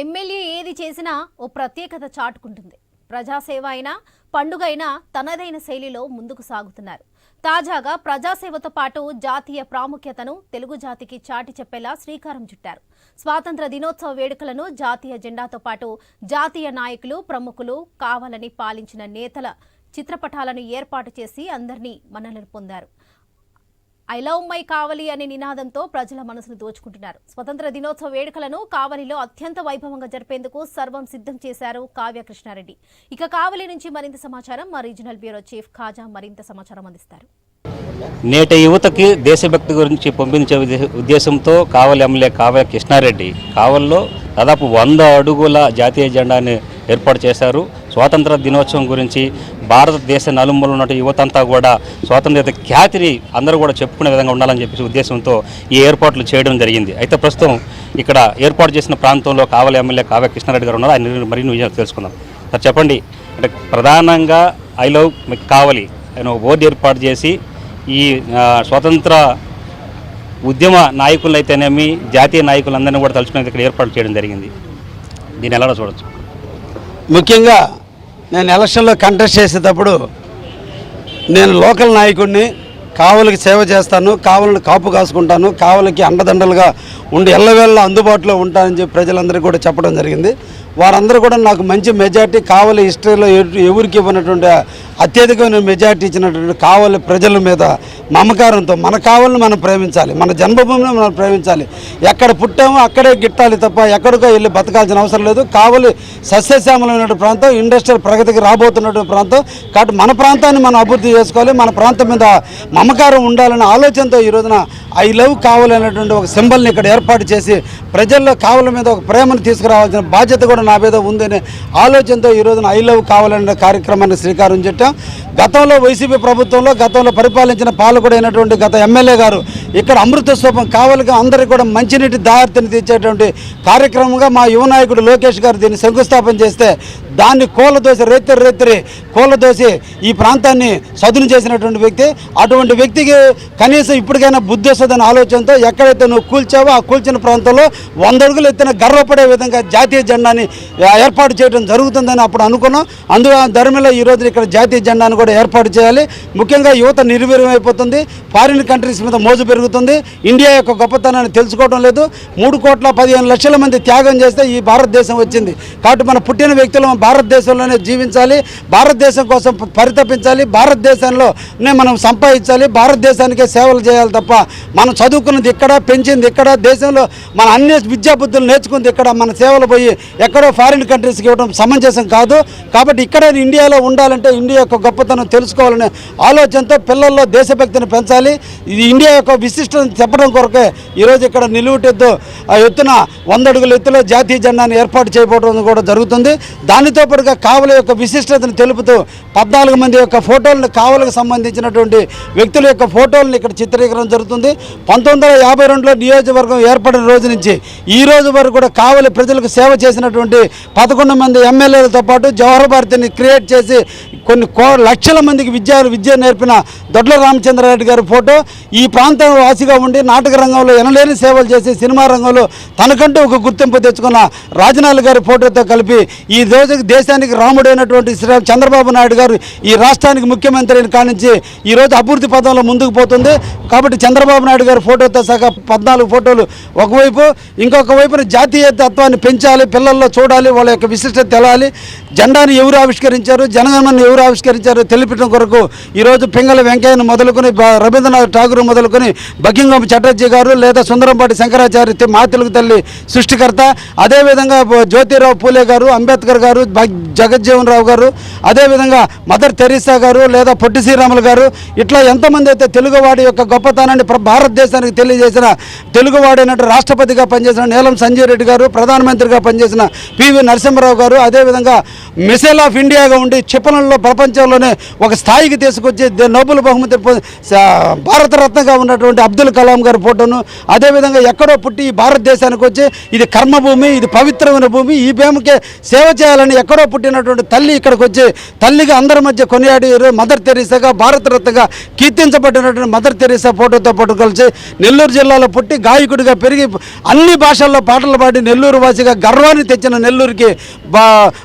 MLA ఏది చేసినా ఓ ప్రత్యేకత చాటుకుంటుంది. ప్రజాసేవ అయినా పండుగ అయినా తనదైన శైలిలో ముందుకు సాగుతున్నారు. తాజాగా ప్రజాసేవతో పాటు జాతీయ ప్రాముఖ్యతను తెలుగు జాతికి చాటి చెప్పేలా శ్రీకారం చుట్టారు. స్వాతంత్ర దినోత్సవ వేడుకలను జాతీయ జెండాతో పాటు జాతీయ నాయకులు ప్రముఖులు కావాలని పాలించిన నేతల చిత్రపటాలను ఏర్పాటు చేసి అందరినీ మన్ననలు పొందారు. ఐ లవ్ మై కావలి అనే నినాదంతో ప్రజల మనసును దోచుకుంటున్నారు. స్వతంత్ర దినోత్సవ వేడుకలను కావలిలో అత్యంత వైభవంగా జరిపేందుకు సర్వం సిద్ధం చేశారు కావ్య కృష్ణారెడ్డి ఇక కావలి నుంచి మరింత సమాచారం మా రీజనల్ బ్యూరో చీఫ్ ఖాజా మరింత సమాచారం అందిస్తారు. నేటి యువతకి దేశభక్తి గురించి పంపించే ఉద్దేశంతో కావలి ఎమ్మెల్యే కావ్య కృష్ణారెడ్డి కావల్లో దాదాపు వంద అడుగుల జాతీయ జెండాని ఏర్పాటు చేశారు. స్వాతంత్ర దినోత్సవం గురించి భారతదేశ నలుమూల ఉన్న యువతంతా కూడా స్వాతంత్ర ఖ్యాతిని అందరూ కూడా చెప్పుకునే విధంగా ఉండాలని చెప్పేసి ఉద్దేశంతో ఈ ఏర్పాట్లు చేయడం జరిగింది. అయితే ప్రస్తుతం ఇక్కడ ఏర్పాటు చేసిన ప్రాంతంలో కావలి ఎమ్మెల్యే కావ్య కృష్ణారెడ్డి గారు ఉన్నారు. ఆయన మరిన్ని విజయాలు తెలుసుకుందాం. సార్ చెప్పండి అంటే ప్రధానంగా ఐ లవ్ కావలి ఆయన బోర్డు ఏర్పాటు చేసి ఈ స్వతంత్ర ఉద్యమ నాయకులు అయితేనేమి జాతీయ నాయకులందరినీ కూడా తలుచుకునేది ఇక్కడ ఏర్పాటు చేయడం జరిగింది. దీన్ని ఎలా చూడొచ్చు? ముఖ్యంగా నేను ఎలక్షన్లో కంటెస్ట్ చేసేటప్పుడు నేను లోకల్ నాయకుడిని కావులకి సేవ చేస్తాను కావులను కాపు కాసుకుంటాను కావలికి అండదండలుగా ఉండి ఎల్లవేళ్ళ అందుబాటులో ఉంటానని చెప్పి ప్రజలందరికీ కూడా చెప్పడం జరిగింది. వారందరూ కూడా నాకు మంచి మెజార్టీ కావలి హిస్టరీలో ఎవరికి ఇవ్వనటువంటి అత్యధికమైన మెజార్టీ ఇచ్చినటువంటి కావలి ప్రజల మీద మమకారంతో మన కావాలని మనం ప్రేమించాలి మన జన్మభూమిని మనం ప్రేమించాలి. ఎక్కడ పుట్టామో అక్కడే గిట్టాలి తప్ప ఎక్కడికో వెళ్ళి బతకాల్సిన అవసరం లేదు. కావలి సస్యశ్యామలమైన ప్రాంతం ఇండస్ట్రియల్ ప్రగతికి రాబోతున్నటువంటి ప్రాంతం. కాబట్టి మన ప్రాంతాన్ని మనం అభివృద్ధి చేసుకోవాలి మన ప్రాంతం మీద మమకారం ఉండాలనే ఆలోచనతో ఈ రోజున ఐ లవ్ కావాలనేటువంటి ఒక సింబల్ని ఇక్కడ ఏర్పాటు చేసి ప్రజల్లో కావాల మీద ఒక ప్రేమను తీసుకురావాల్సిన బాధ్యత కూడా నా మీద ఉందనే ఆలోచనతో ఈ రోజున ఐ లవ్ కావాలనే కార్యక్రమాన్ని శ్రీకారం చుట్టాం. గతంలో వైసీపీ ప్రభుత్వంలో గతంలో పరిపాలించిన పాలకుడైనటువంటి గత ఎమ్మెల్యే గారు ఇక్కడ అమృత స్థూపం కావలిగా అందరికీ కూడా మంచినీటి దారిని తెచ్చేటువంటి కార్యక్రమంగా మా యువ నాయకుడు లోకేష్ గారు దీన్ని శంకుస్థాపన చేస్తే దాన్ని కోలదోసి రేత్తరి రేతిరి కోలదోసి ఈ ప్రాంతాన్ని సదును చేసినటువంటి వ్యక్తి. అటువంటి వ్యక్తికి కనీసం ఇప్పటికైనా బుద్ధి వస్తుందనే ఆలోచనతో ఎక్కడైతే నువ్వు కూల్చావో ఆ కూల్చిన ప్రాంతంలో వంద అడుగులు ఎత్తిన గర్వపడే విధంగా జాతీయ జెండాని ఏర్పాటు చేయడం జరుగుతుందని అప్పుడు అనుకున్నాం. అందులో ధర్మిలో ఈ రోజు ఇక్కడ జాతీయ జెండాను కూడా ఏర్పాటు చేయాలి. ముఖ్యంగా యువత నిర్వీర్యం అయిపోతుంది. ఫారిన్ కంట్రీస్ మీద మోజు జరుగుతుంది ఇండియా యొక్క గొప్పతనాన్ని తెలుసుకోవడం లేదు. మూడు కోట్ల పదిహేను లక్షల మంది త్యాగం చేస్తే ఈ భారతదేశం వచ్చింది. కాబట్టి మన పుట్టిన వ్యక్తులు భారతదేశంలోనే జీవించాలి. భారతదేశం కోసం పరితపించాలి. భారతదేశంలోనే మనం సంపాదించాలి. భారతదేశానికే సేవలు చేయాలి తప్ప మనం చదువుకున్నది ఇక్కడ పెంచింది ఇక్కడ దేశంలో మన అన్ని విద్యాబుద్ధులు నేర్చుకుంది ఇక్కడ మన సేవలు పోయి ఎక్కడో ఫారిన్ కంట్రీస్కి ఇవ్వడం సమంజసం కాదు. కాబట్టి ఇక్కడ ఇండియాలో ఉండాలంటే ఇండియా యొక్క గొప్పతనం తెలుసుకోవాలనే ఆలోచనతో పిల్లల్లో దేశభక్తిని పెంచాలి. ఇది ఇండియా యొక్క విశిష్టత చెప్పడం కొరకే ఈరోజు ఇక్కడ నిలువుటెత్తు ఆ ఎత్తున వంద అడుగుల ఎత్తులో జాతీయ జెండాను ఏర్పాటు చేయబోవడం కూడా జరుగుతుంది. దానితో పాటుగా కావల యొక్క విశిష్టతను తెలుపుతూ పద్నాలుగు మంది యొక్క ఫోటోలను కావలకు సంబంధించినటువంటి వ్యక్తుల యొక్క ఫోటోలను ఇక్కడ చిత్రీకరణ జరుగుతుంది. పంతొమ్మిది వందల యాభై రెండులో నియోజకవర్గం ఏర్పడిన రోజు నుంచి ఈ రోజు వరకు కూడా కావలి ప్రజలకు సేవ చేసినటువంటి పదకొండు మంది ఎమ్మెల్యేలతో పాటు జవహర్ భారతిని క్రియేట్ చేసి కొన్ని కో లక్షల మందికి విద్య విద్య నేర్పిన దొడ్ల రామచంద్రారెడ్డి గారి ఫోటో. ఈ ప్రాంతం వాసిగా ఉండి నాటక రంగంలో ఎనలేని సేవలు చేసి సినిమా రంగంలో తనకంటూ ఒక గుర్తింపు తెచ్చుకున్న రాజనాల్ గారి ఫోటోతో కలిపి ఈ రోజు దేశానికి రాముడైనటువంటి శ్రీ చంద్రబాబు నాయుడు గారు ఈ రాష్ట్రానికి ముఖ్యమంత్రి అయిన కానించి ఈ రోజు అభివృద్ధి పదంలో ముందుకు పోతుంది. కాబట్టి చంద్రబాబు నాయుడు గారి ఫోటోతో సహా పద్నాలుగు ఫోటోలు ఒకవైపు ఇంకొక వైపున జాతీయ తత్వాన్ని పెంచాలి పిల్లల్లో చూడాలి వాళ్ళ యొక్క విశిష్టత తెలాలి. జెండాను ఎవరు ఆవిష్కరించారు జనగణమని ఎవరు ఆవిష్కరించారు తెలిపడం కొరకు ఈరోజు పింగళ వెంకయ్యను మొదలుకొని రవీంద్రనాథ్ ఠాగూర్ మొదలుకొని బకింగం చటర్జీ గారు లేదా సుందరంపాటి శంకరాచార్య మా తెలుగు తల్లి సృష్టికర్త. అదేవిధంగా జ్యోతిరావు పూలే గారు అంబేద్కర్ గారు జగజ్జీవన్ రావు గారు అదేవిధంగా మదర్ తెరీసా గారు లేదా పొట్టి శ్రీరాములు గారు. ఇట్లా ఎంతమంది అయితే తెలుగువాడి యొక్క గొప్పతనాన్ని ప్ర- భారతదేశానికి తెలియజేసిన తెలుగువాడైనట్టు రాష్ట్రపతిగా పనిచేసిన నీలం సంజయ్ రెడ్డి గారు ప్రధానమంత్రిగా పనిచేసిన పివి నరసింహారావు గారు అదేవిధంగా మిసైల్ ఆఫ్ ఇండియాగా ఉండి క్షిపణుల్లో ప్రపంచంలోనే ఒక స్థాయికి తీసుకొచ్చి నోబుల్ బహుమతి భారతరత్నగా ఉన్నటువంటి అబ్దుల్ కలాం గారి ఫోటోను అదేవిధంగా ఎక్కడో పుట్టి ఈ భారతదేశానికి వచ్చి ఇది కర్మభూమి ఇది పవిత్రమైన భూమి ఈ భూమికే సేవ చేయాలని ఎక్కడో పుట్టినటువంటి తల్లి ఇక్కడికి వచ్చి తల్లిగా అందరి మధ్య కొనియాడి మదర్ తెరీసాగా భారతరత్నగా కీర్తించబడినటువంటి మదర్ తెరీసా ఫోటోతో పాటు కలిసి నెల్లూరు జిల్లాలో పుట్టి గాయకుడిగా పెరిగి అన్ని భాషల్లో పాటలు పాడి నెల్లూరు వాసిగా గర్వాన్ని తెచ్చిన నెల్లూరుకి బా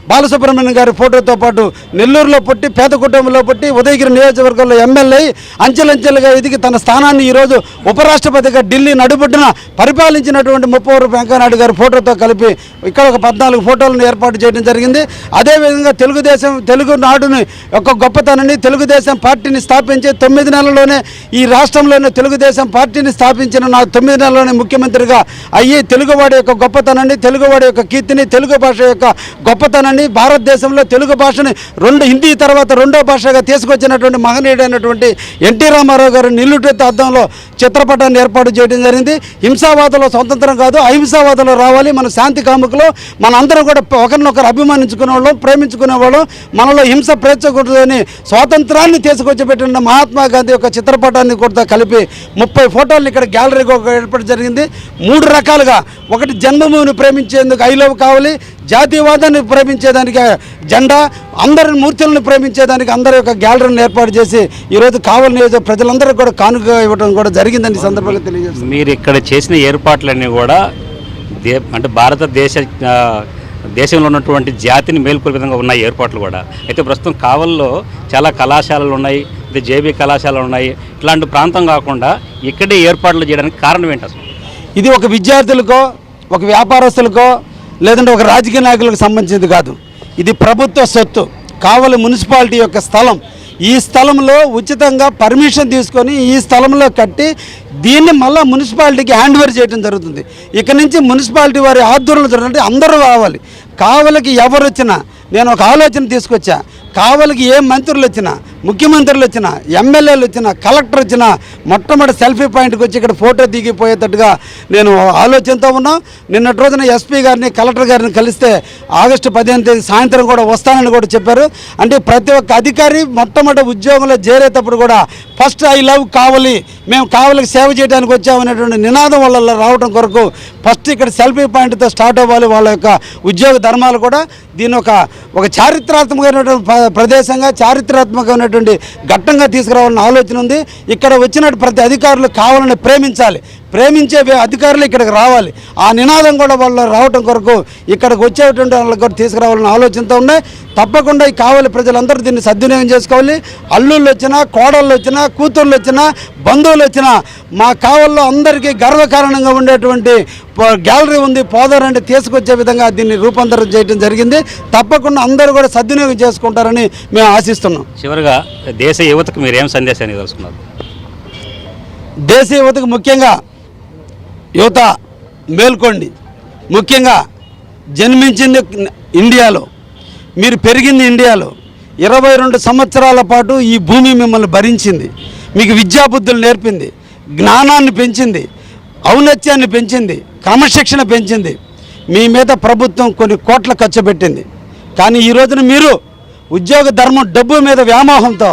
బాలసుబ్రహ్మణ్యం గారి ఫోటోతో పాటు నెల్లూరులో పుట్టి పేద కుటుంబంలో పుట్టి ఉదయగిరి నియోజకవర్గంలో ఎమ్మెల్యే అంచెలంచెలుగా ఎదిగి తన స్థానాన్ని ఈరోజు ఉపరాష్ట్రపతిగా ఢిల్లీ నడుబొడ్డున పరిపాలించినటువంటి ముప్పవరపు వెంకయ్యనాయుడు గారి ఫోటోతో కలిపి ఇక్కడ ఒక పద్నాలుగు ఫోటోలను ఏర్పాటు చేయడం జరిగింది. అదేవిధంగా తెలుగుదేశం తెలుగు నాడుని ఒక గొప్పతనాన్ని తెలుగుదేశం పార్టీని స్థాపించి తొమ్మిది నెలల్లోనే ఈ రాష్ట్రంలోనే తెలుగుదేశం పార్టీని స్థాపించిన నా తొమ్మిది నెలల్లోనే ముఖ్యమంత్రిగా అయ్యి తెలుగువాడి యొక్క గొప్పతనాన్ని తెలుగువాడి యొక్క కీర్తిని తెలుగు భాష యొక్క గొప్పతనాన్ని భారతదేశంలో తెలుగు భాషని రెండు హిందీ తర్వాత రెండో భాషగా తీసుకొచ్చినటువంటి మహనీయుడైనటువంటి ఎన్టీ రామారావు గారు నిల్లుటెత్త అర్థంలో చిత్రపటాన్ని ఏర్పాటు చేయడం జరిగింది. హింసావాదంలో స్వతంత్రం కాదు అహింసావాదంలో రావాలి. మన శాంతి కాముకులు మన అందరం కూడా ఒకరినొకరు అభిమానించుకునే వాళ్ళం ప్రేమించుకునే వాళ్ళం మనలో హింస ప్రేర్చకూడదని స్వాతంత్రాన్ని తీసుకొచ్చి పెట్టిన మహాత్మా గాంధీ యొక్క చిత్రపటాన్ని కూడా కలిపి ముప్పై ఫోటోలు ఇక్కడ గ్యాలరీకి ఒక ఏర్పాటు జరిగింది. మూడు రకాలుగా. ఒకటి జన్మభూమిని ప్రేమించేందుకు ఐ లవ్ కావాలి జాతీయవాదాన్ని ప్రేమించేదానికి జెండా అందరి మూర్తులను ప్రేమించేదానికి అందరి యొక్క గ్యాలరీని ఏర్పాటు చేసి ఈరోజు కావలి నియోజక ప్రజలందరికీ కూడా కానుక ఇవ్వడం కూడా జరిగిందని సందర్భంగా తెలియజేస్తున్నాను మీరు ఇక్కడ చేసిన ఏర్పాట్లన్నీ కూడా దే అంటే భారతదేశ దేశంలో ఉన్నటువంటి జాతిని మేల్కొల్పే విధంగా ఉన్నాయి ఏర్పాట్లు కూడా. అయితే ప్రస్తుతం కావల్లో చాలా కళాశాలలు ఉన్నాయి అయితే జేబీ కళాశాలలు ఉన్నాయి. ఇట్లాంటి ప్రాంతం కాకుండా ఇక్కడే ఏర్పాట్లు చేయడానికి కారణం ఏంటి అసలు? ఇది ఒక విద్యార్థులకో ఒక వ్యాపారస్తులకో లేదంటే ఒక రాజకీయ నాయకులకు సంబంధించింది కాదు. ఇది ప్రభుత్వ సొత్తు. కావలి మున్సిపాలిటీ యొక్క స్థలం. ఈ స్థలంలో ఉచితంగా పర్మిషన్ తీసుకొని ఈ స్థలంలో కట్టి దీన్ని మళ్ళీ మున్సిపాలిటీకి హ్యాండ్ ఓవర్ చేయడం జరుగుతుంది. ఇక నుంచి మున్సిపాలిటీ వారి ఆధ్వర్యంలో జరగాలంటే అందరూ రావాలి. కావలికి ఎవరు వచ్చినా నేను ఒక ఆలోచన తీసుకొచ్చా కావలికి ఏ మంత్రులు వచ్చినా ముఖ్యమంత్రులు వచ్చిన ఎమ్మెల్యేలు వచ్చిన కలెక్టర్ వచ్చిన మొట్టమొదటి సెల్ఫీ పాయింట్కి వచ్చి ఇక్కడ ఫోటో దిగిపోయేటట్టుగా నేను ఆలోచనతో ఉన్నాం. నిన్నటి రోజున ఎస్పీ గారిని కలెక్టర్ గారిని కలిస్తే ఆగస్టు పదిహేను తేదీ సాయంత్రం కూడా వస్తానని కూడా చెప్పారు. అంటే ప్రతి ఒక్క అధికారి మొట్టమొదటి ఉద్యోగంలో చేరేటప్పుడు కూడా ఫస్ట్ ఐ లవ్ కావలి మేము కావలికి సేవ చేయడానికి వచ్చామనేటువంటి నినాదం వాళ్ళ రావడం కొరకు ఫస్ట్ ఇక్కడ సెల్ఫీ పాయింట్తో స్టార్ట్ అవ్వాలి వాళ్ళ యొక్క ఉద్యోగ ధర్మాలు కూడా. దీని ఒక ఒక చారిత్రాత్మకమైనటువంటి ప్రదేశంగా చారిత్రాత్మకమైనటువంటి ఘట్టంగా తీసుకురావాలని ఆలోచన ఉంది. ఇక్కడ వచ్చినట్టు ప్రతి అధికారులు కావాలని ప్రేమించాలి. ప్రేమించే అధికారులు ఇక్కడికి రావాలి. ఆ నినాదం కూడా వాళ్ళు రావడం కొరకు ఇక్కడికి వచ్చేటువంటి వాళ్ళకి కూడా తీసుకురావాలని ఆలోచనతో ఉన్నాయి. తప్పకుండా ఈ కావాలి ప్రజలందరూ దీన్ని సద్వినియోగం చేసుకోవాలి. అల్లుళ్ళు వచ్చినా కోడళ్ళు వచ్చినా కూతుర్లు వచ్చినా బంధువులు వచ్చినా మా కావల్లో అందరికీ గర్వకారణంగా ఉండేటువంటి గ్యాలరీ ఉంది. పోదారంటే తీసుకొచ్చే విధంగా దీన్ని రూపాంతరం చేయడం జరిగింది. తప్పకుండా అందరూ కూడా సద్వినియోగం చేసుకుంటారని మేము ఆశిస్తున్నాం. చివరిగా దేశ యువతకు మీరు ఏం సందేశాన్ని తెలుసుకున్నారు దేశ యువతకు ముఖ్యంగా యువత మేల్కోండి. ముఖ్యంగా జన్మించింది ఇండియాలో మీరు పెరిగింది ఇండియాలో ఇరవై రెండు సంవత్సరాల పాటు ఈ భూమి మిమ్మల్ని భరించింది. మీకు విద్యాబుద్ధులు నేర్పింది జ్ఞానాన్ని పెంచింది ఔన్నత్యాన్ని పెంచింది క్రమశిక్షణ పెంచింది. మీ మీద ప్రభుత్వం కొన్ని కోట్ల ఖర్చు పెట్టింది. కానీ ఈ రోజున మీరు ఉద్యోగ ధర్మం డబ్బు మీద వ్యామోహంతో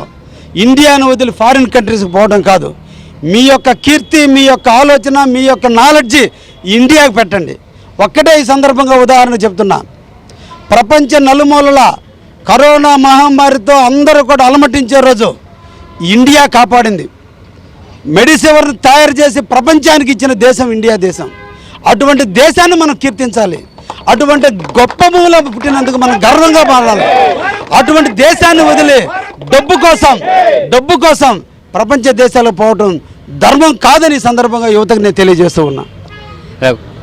ఇండియాను వదిలి ఫారిన్ కంట్రీస్కి పోవడం కాదు. మీ యొక్క కీర్తి మీ యొక్క ఆలోచన మీ యొక్క నాలెడ్జి ఇండియాకి పెట్టండి. ఒక్కటే ఈ సందర్భంగా ఉదాహరణ చెప్తున్నా. ప్రపంచ నలుమూలల కరోనా మహమ్మారితో అందరూ కూడా అలమటించే రోజు ఇండియా కాపాడింది. మెడిసివర్ని తయారు చేసి ప్రపంచానికి ఇచ్చిన దేశం ఇండియా దేశం. అటువంటి దేశాన్ని మనం కీర్తించాలి. అటువంటి గొప్ప భూమిలో పుట్టినందుకు మనం గర్వంగా మారాలి. అటువంటి దేశాన్ని వదిలి డబ్బు కోసం డబ్బు కోసం ప్రపంచ దేశాలకు పోవటం ధర్మం కాదని ఈ సందర్భంగా యువతకు నేను తెలియజేస్తూ ఉన్నా.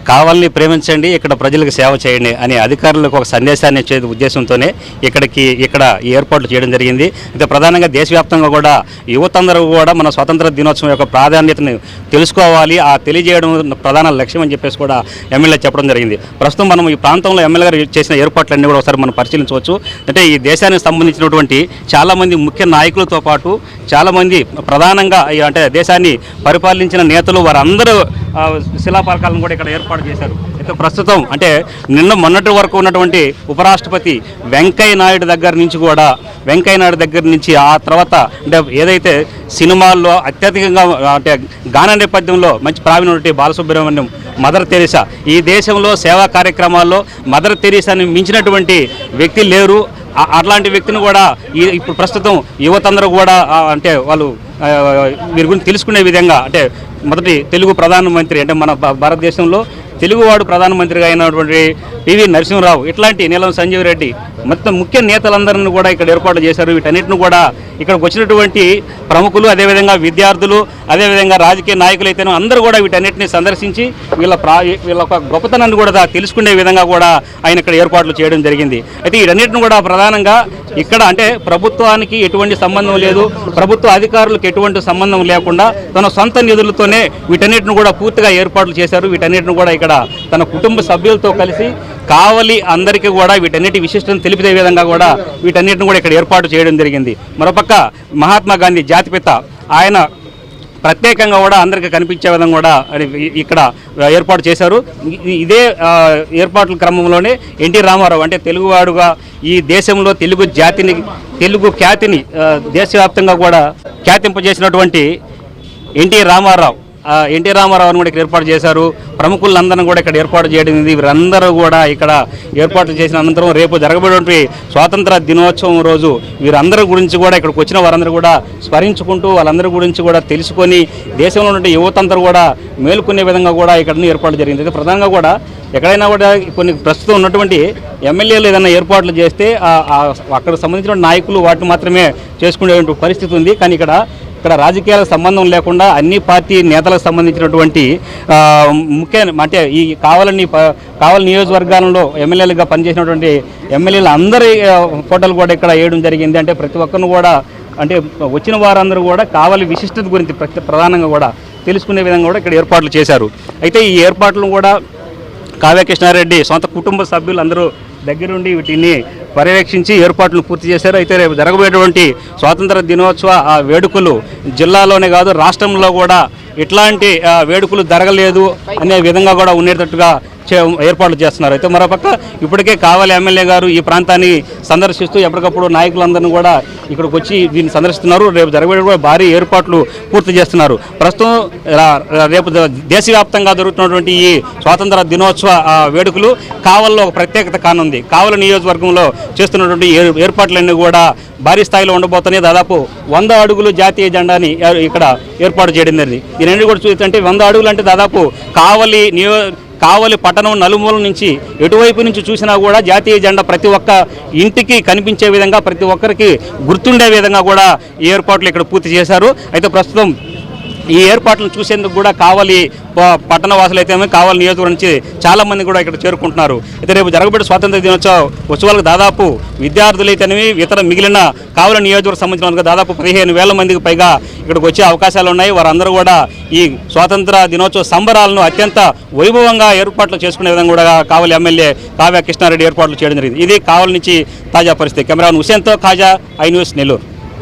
కావాలని ప్రేమించండి ఇక్కడ ప్రజలకు సేవ చేయండి అనే అధికారులకు ఒక సందేశాన్ని ఇచ్చే ఉద్దేశంతోనే ఇక్కడికి ఇక్కడ ఈ ఏర్పాట్లు చేయడం జరిగింది. అయితే ప్రధానంగా దేశవ్యాప్తంగా కూడా యువత అందరూ కూడా మన స్వాతంత్ర దినోత్సవం యొక్క ప్రాధాన్యతను తెలుసుకోవాలి ఆ తెలియజేయడం ప్రధాన లక్ష్యం అని చెప్పేసి కూడా ఎమ్మెల్యే చెప్పడం జరిగింది. ప్రస్తుతం మనం ఈ ప్రాంతంలో ఎమ్మెల్యే గారు చేసిన ఏర్పాట్లన్నీ కూడా ఒకసారి మనం పరిశీలించవచ్చు. అంటే ఈ దేశానికి సంబంధించినటువంటి చాలామంది ముఖ్య నాయకులతో పాటు చాలామంది ప్రధానంగా అంటే దేశాన్ని పరిపాలించిన నేతలు వారందరూ ఆ, కూడా ఇక్కడ ఏర్పాటు చేశారు. అయితే ప్రస్తుతం అంటే నిన్న మొన్నటి వరకు ఉన్నటువంటి ఉపరాష్ట్రపతి వెంకయ్య నాయుడు దగ్గర నుంచి కూడా వెంకయ్య నాయుడు దగ్గర నుంచి ఆ తర్వాత అంటే ఏదైతే సినిమాల్లో అత్యధికంగా అంటే గాన నేపథ్యంలో మంచి ప్రావీణ్యం బాలసుబ్రహ్మణ్యం మదర్ తెరీసా ఈ దేశంలో సేవా కార్యక్రమాల్లో మదర్ తెరీసాని మించినటువంటి వ్యక్తి లేరు. అట్లాంటి వ్యక్తిని కూడా ఈ ఇప్పుడు ప్రస్తుతం యువతందరూ కూడా అంటే వాళ్ళు వీరి గురించి తెలుసుకునే విధంగా అంటే మొదటి తెలుగు ప్రధానమంత్రి అంటే మన భారతదేశంలో తెలుగువాడు ప్రధానమంత్రిగా అయినటువంటి పివి నరసింహరావు ఇట్లాంటి నీలం సంజీవ్ రెడ్డి మొత్తం ముఖ్య నేతలందరిని కూడా ఇక్కడ ఏర్పాటు చేశారు. వీటన్నిటిని కూడా ఇక్కడికి వచ్చినటువంటి ప్రముఖులు అదేవిధంగా విద్యార్థులు అదేవిధంగా రాజకీయ నాయకులు అయితేనో అందరూ కూడా వీటన్నిటిని సందర్శించి వీళ్ళ ప్రా వీళ్ళ యొక్క గొప్పతనాన్ని కూడా తెలుసుకునే విధంగా కూడా ఆయన ఇక్కడ ఏర్పాట్లు చేయడం జరిగింది. అయితే వీటన్నిటిని కూడా ప్రధానంగా ఇక్కడ అంటే ప్రభుత్వానికి ఎటువంటి సంబంధం లేదు. ప్రభుత్వ అధికారులకు ఎటువంటి సంబంధం లేకుండా తన సొంత నిధులతోనే వీటన్నిటిని కూడా పూర్తిగా ఏర్పాట్లు చేశారు. వీటన్నిటిని కూడా ఇక్కడ తన కుటుంబ సభ్యులతో కలిసి కావలి అందరికీ కూడా వీటన్నిటి విశిష్టతను తెలిపే విధంగా కూడా వీటన్నిటిని కూడా ఇక్కడ ఏర్పాటు చేయడం జరిగింది. మరోపక్క మహాత్మా గాంధీ జాతిపిత ఆయన ప్రత్యేకంగా కూడా అందరికీ కనిపించే విధంగా కూడా ఇక్కడ ఏర్పాటు చేశారు. ఇదే ఏర్పాట్ల క్రమంలోనే ఎన్టీ రామారావు అంటే తెలుగువాడుగా ఈ దేశంలో తెలుగు జాతిని తెలుగు ఖ్యాతిని దేశవ్యాప్తంగా కూడా ఖ్యాతింపజేసినటువంటి ఎన్టీ రామారావు ఎన్టీ రామారావుని కూడా ఇక్కడ ఏర్పాటు చేశారు. ప్రముఖులందరినీ కూడా ఇక్కడ ఏర్పాటు చేయడం వీరందరూ కూడా ఇక్కడ ఏర్పాటు చేసిన అనంతరం రేపు జరగబడినటువంటి స్వాతంత్ర దినోత్సవం రోజు వీరందరి గురించి కూడా ఇక్కడికి వచ్చిన వారందరూ కూడా స్మరించుకుంటూ వాళ్ళందరి గురించి కూడా తెలుసుకొని దేశంలో ఉన్న యువతందరూ కూడా మేలుకునే విధంగా కూడా ఇక్కడ ఏర్పాటు జరిగింది. అయితే ప్రధానంగా కూడా ఎక్కడైనా కూడా కొన్ని ప్రస్తుతం ఉన్నటువంటి ఎమ్మెల్యేలు ఏదైనా ఏర్పాట్లు చేస్తే అక్కడ సంబంధించిన నాయకులు వాటిని మాత్రమే చేసుకునేటువంటి పరిస్థితి ఉంది. కానీ ఇక్కడ ఇక్కడ రాజకీయాలకు సంబంధం లేకుండా అన్ని పార్టీ నేతలకు సంబంధించినటువంటి ముఖ్య అంటే ఈ కావాలని ప- కావలి నియోజకవర్గాలలో ఎమ్మెల్యేలుగా పనిచేసినటువంటి ఎమ్మెల్యేలు అందరి ఫోటోలు కూడా ఇక్కడ వేయడం జరిగింది. అంటే ప్రతి ఒక్కరిని కూడా అంటే వచ్చిన వారందరూ కూడా కావలి విశిష్టత గురించి ప్రధానంగా కూడా తెలుసుకునే విధంగా కూడా ఇక్కడ ఏర్పాట్లు చేశారు. అయితే ఈ ఏర్పాట్లను కూడా కావ్య కృష్ణారెడ్డి సొంత కుటుంబ సభ్యులు అందరూ దగ్గరుండి వీటిని పర్యవేక్షించి ఏర్పాట్లు పూర్తి చేశారు. అయితే రేపు జరగబోయేటువంటి స్వాతంత్ర దినోత్సవ ఆ వేడుకలు జిల్లాలోనే కాదు రాష్ట్రంలో కూడా ఇట్లాంటి వేడుకలు జరగలేదు అనే విధంగా కూడా ఉండేటట్టుగా ఏర్పాట్లు చేస్తున్నారు. అయితే మరోపక్క ఇప్పటికే కావాలి ఎమ్మెల్యే గారు ఈ ప్రాంతాన్ని సందర్శిస్తూ ఎప్పటికప్పుడు నాయకులందరినీ కూడా ఇక్కడికి వచ్చి దీన్ని సందర్శిస్తున్నారు. రేపు జరగబోయే కూడా భారీ ఏర్పాట్లు పూర్తి చేస్తున్నారు. ప్రస్తుతం రేపు దేశవ్యాప్తంగా జరుగుతున్నటువంటి ఈ స్వాతంత్ర దినోత్సవ వేడుకలు కావల్లో ఒక ప్రత్యేకత కానుంది. కావలి నియోజకవర్గంలో చేస్తున్నటువంటి ఏ- ఏర్పాట్లన్నీ కూడా భారీ స్థాయిలో ఉండబోతున్నాయి. దాదాపు వంద అడుగులు జాతీయ జెండాని ఇక్కడ ఏర్పాటు చేయడం జరిగింది. ఈ రెండు కూడా చూస్తుంటే వంద అడుగులు అంటే దాదాపు కావలి నియో కావలి పట్టణం నలుమూల నుంచి ఎటువైపు నుంచి చూసినా కూడా జాతీయ జెండా ప్రతి ఒక్క ఇంటికి కనిపించే విధంగా ప్రతి ఒక్కరికి గుర్తుండే విధంగా కూడా ఏర్పాట్లు ఇక్కడ పూర్తి చేశారు. అయితే ప్రస్తుతం ఈ ఏర్పాట్లను చూసేందుకు కూడా కావలి పట్టణ వాసులు అయితే కావలి నియోజకవర్గం నుంచి చాలామంది కూడా ఇక్కడ చేరుకుంటున్నారు. అయితే రేపు జరగబడే స్వాతంత్ర దినోత్సవ ఉత్సవాలకు దాదాపు విద్యార్థులు అయితేనేవి ఇతర మిగిలిన కావలి నియోజకవర్గం సంబంధించిన దాదాపు పదిహేను వేల మందికి పైగా ఇక్కడికి వచ్చే అవకాశాలు ఉన్నాయి. వారందరూ కూడా ఈ స్వాతంత్ర దినోత్సవ సంబరాలను అత్యంత వైభవంగా ఏర్పాట్లు చేసుకునే విధంగా కూడా కావలి ఎమ్మెల్యే కావ్య కృష్ణారెడ్డి ఏర్పాట్లు చేయడం జరిగింది. ఇది కావలి నుంచి తాజా పరిస్థితి. కెమెరా హుసేన్తో ఖాజా ఐ న్యూస్ నెల్లూరు.